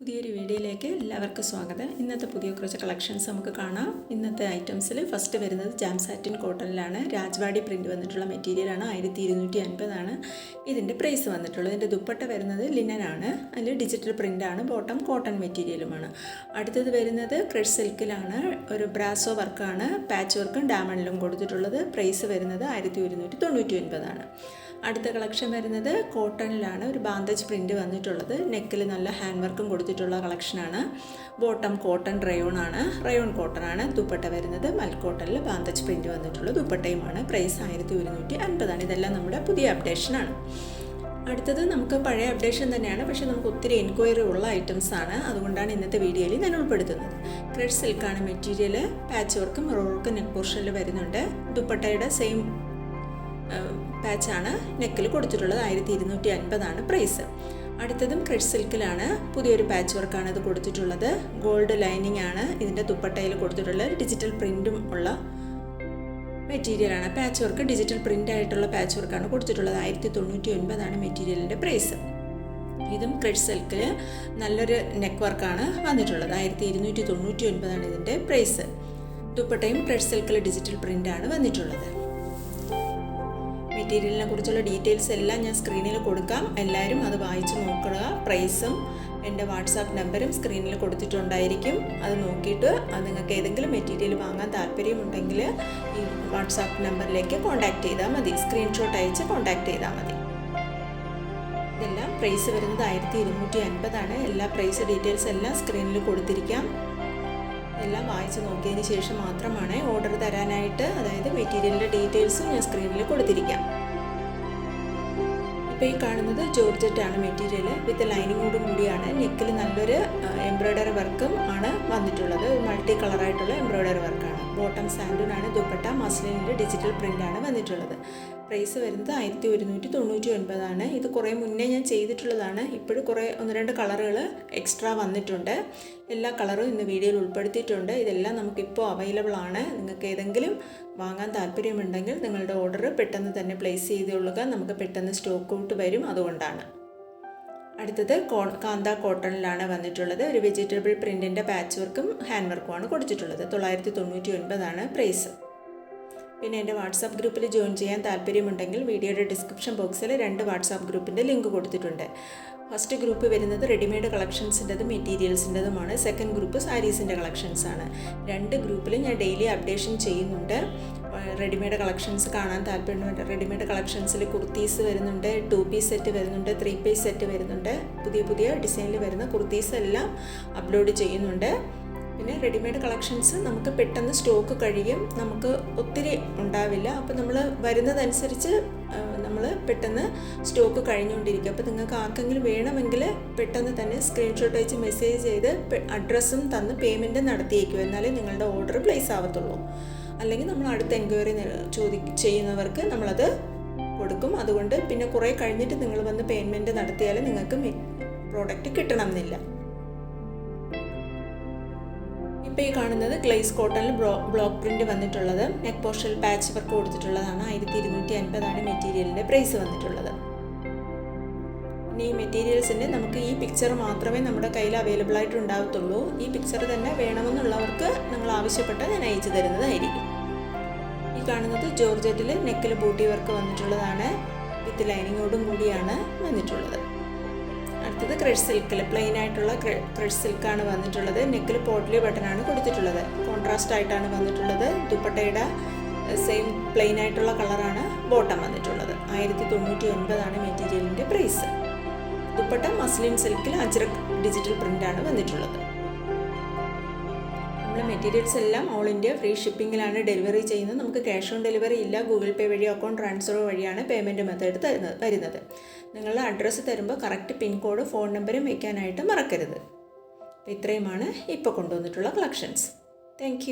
പുതിയൊരു വീഡിയോയിലേക്ക് എല്ലാവർക്കും സ്വാഗതം. ഇന്നത്തെ പുതിയ കുറച്ച് കളക്ഷൻസ് നമുക്ക് കാണാം. ഇന്നത്തെ ഐറ്റംസിൽ ഫസ്റ്റ് വരുന്നത് ജാം സാറ്റിൻ കോട്ടണിലാണ്. രാജ്വാടി പ്രിന്റ് വന്നിട്ടുള്ള മെറ്റീരിയലാണ് ആയിരത്തി ഇരുന്നൂറ്റി അൻപതാണ് ഇതിന്റെ പ്രൈസ് വന്നിട്ടുള്ളത്. ഇതിന്റെ ദുപ്പട്ട വരുന്നത് ലിനനാണ് അതിൽ ഡിജിറ്റൽ പ്രിന്റാണ് ബോട്ടം കോട്ടൺ മെറ്റീരിയലുമാണ് അടുത്തത് വരുന്നത് ക്രഷ് സിൽക്കിലാണ് ഒരു ബ്രാസോ വർക്കാണ് പാച്ച് വർക്കും ഡാമണ്ടിലും കൊടുത്തിട്ടുള്ളത് പ്രൈസ് വരുന്നത് ആയിരത്തി ഒരുന്നൂറ്റി തൊണ്ണൂറ്റി ഒൻപതാണ് അടുത്ത കളക്ഷൻ വരുന്നത് കോട്ടണിലാണ്. ഒരു ബാന്തേജ് പ്രിന്റ് വന്നിട്ടുള്ളത്. നെക്കിൽ നല്ല ഹാൻഡ് വർക്കും കൊടുത്തിട്ടുള്ള കളക്ഷനാണ്. ബോട്ടം കോട്ടൺ റയോൺ ആണ്. റയോൺ കോട്ടൺ ആണ് ദുപ്പട്ട വരുന്നത്. മൽക്കോട്ടണിൽ ബാന്തേജ് പ്രിന്റ് വന്നിട്ടുള്ള ദുപ്പട്ടയുമാണ്. പ്രൈസ് ആയിരത്തി ഒരുന്നൂറ്റി അൻപതാണ് ഇതെല്ലാം നമ്മുടെ പുതിയ അപ്ഡേഷനാണ്. അടുത്തത് നമുക്ക് പഴയ അപ്ഡേഷൻ തന്നെയാണ്. പക്ഷെ നമുക്ക് ഒത്തിരി എൻക്വയറി ഉള്ള ഐറ്റംസ് ആണ്. അതുകൊണ്ടാണ് ഇന്നത്തെ വീഡിയോയിൽ ഞാൻ ഉൾപ്പെടുത്തുന്നത്. ക്രെഡ് സിൽക്കാണ് മെറ്റീരിയൽ പാച്ച് വർക്കും റോൾക്കും നെക്ക് പോർഷനിൽ വരുന്നുണ്ട്. ദുപ്പട്ടയുടെ സെയിം പാച്ചാണ് നെക്കിൽ കൊടുത്തിട്ടുള്ളത് ആയിരത്തി ഇരുന്നൂറ്റി അൻപതാണ് പ്രൈസ്. അടുത്തതും ക്രഷ് സിൽക്കിലാണ് പുതിയൊരു പാച്ച് വർക്കാണ് ഇത് കൊടുത്തിട്ടുള്ളത്. ഗോൾഡ് ലൈനിങ് ആണ് ഇതിന്റെ ദുപ്പട്ടയിൽ കൊടുത്തിട്ടുള്ളത് ഡിജിറ്റൽ പ്രിന്റും ഉള്ള മെറ്റീരിയലാണ് പാച്ച് വർക്ക് ഡിജിറ്റൽ പ്രിന്റ് ആയിട്ടുള്ള പാച്ച് വർക്കാണ് കൊടുത്തിട്ടുള്ളത്. ആയിരത്തി തൊണ്ണൂറ്റി ഒൻപതാണ് മെറ്റീരിയലിന്റെ പ്രൈസ്. ഇതും ക്രെഡ് സിൽക്കിൽ നല്ലൊരു നെക്ക് വർക്കാണ് വന്നിട്ടുള്ളത്. ആയിരത്തി ഇരുന്നൂറ്റി തൊണ്ണൂറ്റി ഒൻപതാണ് ഇതിന്റെ പ്രൈസ്. ദുപ്പട്ടയും ക്രെഡ് സിൽക്കിൽ ഡിജിറ്റൽ പ്രിന്റാണ് വന്നിട്ടുള്ളത്. മെറ്റീരിയലിനെ കുറിച്ചുള്ള ഡീറ്റെയിൽസ് എല്ലാം ഞാൻ സ്ക്രീനിൽ കൊടുക്കാം. എല്ലാവരും അത് വായിച്ച് നോക്കുക. പ്രൈസും എന്റെ വാട്സാപ്പ് നമ്പറും സ്ക്രീനിൽ കൊടുത്തിട്ടുണ്ടായിരിക്കും. അത് നോക്കിയിട്ട് അത് നിങ്ങൾക്ക് ഏതെങ്കിലും മെറ്റീരിയൽ വാങ്ങാൻ താല്പര്യമുണ്ടെങ്കിൽ ഈ വാട്സാപ്പ് നമ്പറിലേക്ക് കോൺടാക്ട് ചെയ്താൽ മതി. സ്ക്രീൻഷോട്ട് അയച്ച് കോൺടാക്ട് ചെയ്താൽ മതി. ഇതെല്ലാം പ്രൈസ് വരുന്നത് ആയിരത്തി ഇരുന്നൂറ്റി അൻപതാണ്. എല്ലാ പ്രൈസ് ഡീറ്റെയിൽസ് എല്ലാം സ്ക്രീനിൽ കൊടുത്തിരിക്കാം. എല്ലാം വായിച്ച് നോക്കിയതിന് ശേഷം മാത്രമാണ് ഓർഡർ തരാനായിട്ട് അതായത് മെറ്റീരിയലിന്റെ ഡീറ്റെയിൽസും ഞാൻ സ്ക്രീനിൽ കൊടുത്തിരിക്കാം. ഇപ്പോൾ ഈ കാണുന്നത് ജോർജറ്റ് ആണ് മെറ്റീരിയൽ വിത്ത് ലൈനിങ്ങോടും കൂടിയാണ്. നെക്കിൽ നല്ലൊരു എംബ്രോയ്ഡറി വർക്കും ആണ് വന്നിട്ടുള്ളത്. മൾട്ടി കളറായിട്ടുള്ള എംബ്രോയ്ഡറി വർക്കാണ്. ബോട്ടം സാൻഡൂൺ ആണ് ദുപ്പട്ട മസ്ലിനിന്റെ ഡിജിറ്റൽ പ്രിന്റാണ് വന്നിട്ടുള്ളത്. പ്രൈസ് വരുന്നത് ആയിരത്തി ഒരുന്നൂറ്റി തൊണ്ണൂറ്റി ഒൻപതാണ് ഇത് കുറേ മുന്നേ ഞാൻ ചെയ്തിട്ടുള്ളതാണ്. ഇപ്പോഴും കുറേ ഒന്ന് രണ്ട് കളറുകൾ എക്സ്ട്രാ വന്നിട്ടുണ്ട്. എല്ലാ കളറും ഇന്ന് വീഡിയോയിൽ ഉൾപ്പെടുത്തിയിട്ടുണ്ട്. ഇതെല്ലാം നമുക്കിപ്പോൾ അവൈലബിൾ ആണ്. നിങ്ങൾക്ക് ഏതെങ്കിലും വാങ്ങാൻ താല്പര്യമുണ്ടെങ്കിൽ നിങ്ങളുടെ ഓർഡർ പെട്ടെന്ന് തന്നെ പ്ലേസ് ചെയ്തുകൊള്ളുക നമുക്ക് പെട്ടെന്ന് സ്റ്റോക്ക് ഔട്ട് വരും അതുകൊണ്ടാണ്. അടുത്തത് കോ കാന്ത കോട്ടണിലാണ് വന്നിട്ടുള്ളത്. ഒരു വെജിറ്റബിൾ പ്രിന്റിന്റെ പാച്ച് വർക്കും ഹാൻഡ് വർക്കുമാണ് കൊടുത്തിട്ടുള്ളത് തൊള്ളായിരത്തി തൊണ്ണൂറ്റി ഒൻപതാണ് പ്രൈസ് പിന്നെ എന്റെ വാട്സാപ്പ് ഗ്രൂപ്പിൽ ജോയിൻ ചെയ്യാൻ താല്പര്യമുണ്ടെങ്കിൽ വീഡിയോയുടെ ഡിസ്ക്രിപ്ഷൻ ബോക്സിൽ രണ്ട് വാട്സാപ്പ് ഗ്രൂപ്പിന്റെ ലിങ്ക് കൊടുത്തിട്ടുണ്ട്. ഫസ്റ്റ് ഗ്രൂപ്പ് വരുന്നത് റെഡിമെയ്ഡ് കളക്ഷൻസിന്റെതും മെറ്റീരിയൽസിന്റെതുമാണ്. സെക്കൻഡ് ഗ്രൂപ്പ് സാരീസിന്റെ കളക്ഷൻസാണ്. രണ്ട് ഗ്രൂപ്പിലും ഞാൻ ഡെയിലി അപ്ഡേഷൻ ചെയ്യുന്നുണ്ട്. റെഡിമെയ്ഡ് കളക്ഷൻസ് കാണാൻ താല്പര്യമുണ്ട്. റെഡിമെയ്ഡ് കളക്ഷൻസിൽ കുർത്തീസ് വരുന്നുണ്ട് ടു പീസ് സെറ്റ് വരുന്നുണ്ട് ത്രീ പീസ് സെറ്റ് വരുന്നുണ്ട്. പുതിയ പുതിയ ഡിസൈനിൽ വരുന്ന കുർത്തീസ് എല്ലാം അപ്ലോഡ് ചെയ്യുന്നുണ്ട്. പിന്നെ റെഡിമെയ്ഡ് കളക്ഷൻസ് നമുക്ക് പെട്ടെന്ന് സ്റ്റോക്ക് കഴിയും. നമുക്ക് ഒത്തിരി ഉണ്ടാവില്ല. അപ്പോൾ നമ്മൾ വരുന്നതനുസരിച്ച് നമ്മൾ പെട്ടെന്ന് സ്റ്റോക്ക് കഴിഞ്ഞുകൊണ്ടിരിക്കും. അപ്പോൾ നിങ്ങൾക്ക് ആർക്കെങ്കിലും വേണമെങ്കിൽ പെട്ടെന്ന് തന്നെ സ്ക്രീൻഷോട്ട് അയച്ച് മെസ്സേജ് ചെയ്ത് അഡ്രസ്സും തന്ന് പേയ്മെന്റ് നടത്തിയേക്കും. എന്നാലേ നിങ്ങളുടെ ഓർഡർ പ്ലേസ് ആവത്തുള്ളൂ. അല്ലെങ്കിൽ നമ്മൾ അടുത്ത എൻക്വയറി ചോദി ചെയ്യുന്നവർക്ക് നമ്മളത് കൊടുക്കും. അതുകൊണ്ട് പിന്നെ കുറേ കഴിഞ്ഞിട്ട് നിങ്ങൾ വന്ന് പേയ്മെന്റ് നടത്തിയാൽ നിങ്ങൾക്ക് പ്രോഡക്റ്റ് കിട്ടണം എന്നില്ല. ഇപ്പോൾ ഈ കാണുന്നത് ഗ്ലേസ് കോട്ടണിൽ ബ്ലോ ബ്ലോക്ക് പ്രിന്റ് വന്നിട്ടുള്ളത്. നെക്ക് പോർഷൽ പാച്ച് വർക്ക് കൊടുത്തിട്ടുള്ളതാണ്. ആയിരത്തി ഇരുന്നൂറ്റി അൻപതാണ് മെറ്റീരിയലിന്റെ പ്രൈസ് വന്നിട്ടുള്ളത്. ഇനി ഈ മെറ്റീരിയൽസിന്റെ നമുക്ക് ഈ പിക്ചർ മാത്രമേ നമ്മുടെ കയ്യിൽ അവൈലബിൾ ആയിട്ട് ഉണ്ടാകത്തുള്ളൂ ഈ പിക്ചർ തന്നെ വേണമെന്നുള്ളവർക്ക് നിങ്ങൾ ആവശ്യപ്പെട്ട് ഞാൻ അയച്ചു തരുന്നതായിരിക്കും. ഈ കാണുന്നത് ജോർജറ്റിൽ നെക്കിൽ ബൂട്ടി വർക്ക് വന്നിട്ടുള്ളതാണ്. വിത്ത് ലൈനിങ്ങോടും കൂടിയാണ് വന്നിട്ടുള്ളത്. അടുത്തത് ക്രഷ് സിൽക്കിൽ പ്ലെയിൻ ആയിട്ടുള്ള ക്രഷ് സിൽക്കാണ് വന്നിട്ടുള്ളത്. നെക്കിൽ ബട്ടൺ ആണ് കൊടുത്തിട്ടുള്ളത്. കോൺട്രാസ്റ്റ് ആയിട്ടാണ് വന്നിട്ടുള്ളത്. ദുപ്പട്ടയുടെ സെയിം പ്ലെയിൻ ആയിട്ടുള്ള കളറാണ് ബോട്ടം വന്നിട്ടുള്ളത്. ആയിരത്തി തൊണ്ണൂറ്റി ഒൻപതാണ് മെറ്റീരിയലിന്റെ പ്രൈസ് ദുപ്പട്ട മസ്ലിൻ സിൽക്കിൽ അജ്രക് ഡിജിറ്റൽ പ്രിന്റാണ് വന്നിട്ടുള്ളത്. നമ്മൾ മെറ്റീരിയൽസ് എല്ലാം ഓൾ ഇന്ത്യ ഫ്രീ ഷിപ്പിങ്ങിലാണ് ഡെലിവറി ചെയ്യുന്നത്. നമുക്ക് ക്യാഷ് ഓൺ ഡെലിവറി ഇല്ല. ഗൂഗിൾ പേ വഴി അക്കൗണ്ട് ട്രാൻസ്ഫർ വഴിയാണ് പേയ്മെന്റ് മെത്തേഡ് തരുന്നത് വരുന്നത്. നിങ്ങളുടെ അഡ്രസ്സ് തരുമ്പോൾ കറക്റ്റ് പിൻകോഡ് ഫോൺ നമ്പറും വയ്ക്കാനായിട്ട് മറക്കരുത്. ഇത്രയുമാണ് ഇപ്പോൾ കൊണ്ടുവന്നിട്ടുള്ള കളക്ഷൻസ് താങ്ക്